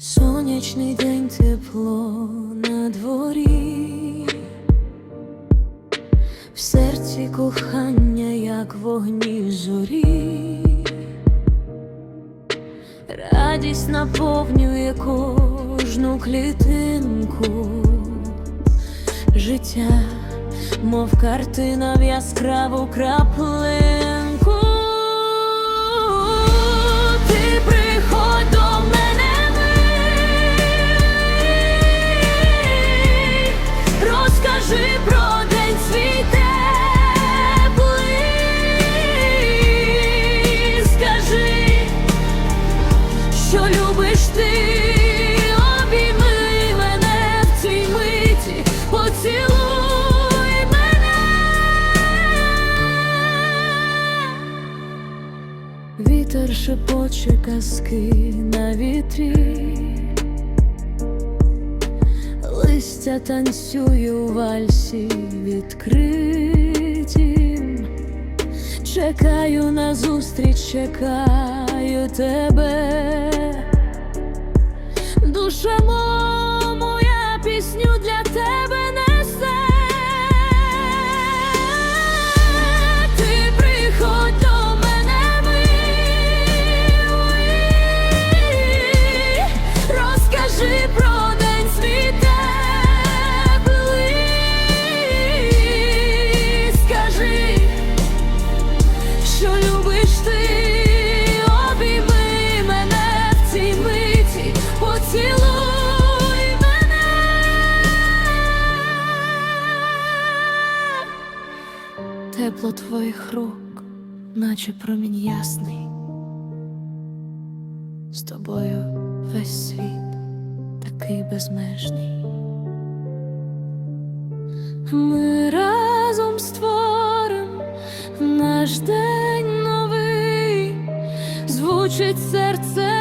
Сонячний день тепло на дворі, в серці кохання, як вогні зорі, радість наповнює кожну клітинку, життя, мов картина в яскраву краплину. Вітер шепоче казки на вітрі, листя танцює у вальсі відкритім. Чекаю на зустріч, чекаю тебе. Тепло твоїх рук, наче промінь ясний. З тобою весь світ такий безмежний. Ми разом створим наш день новий, звучить серце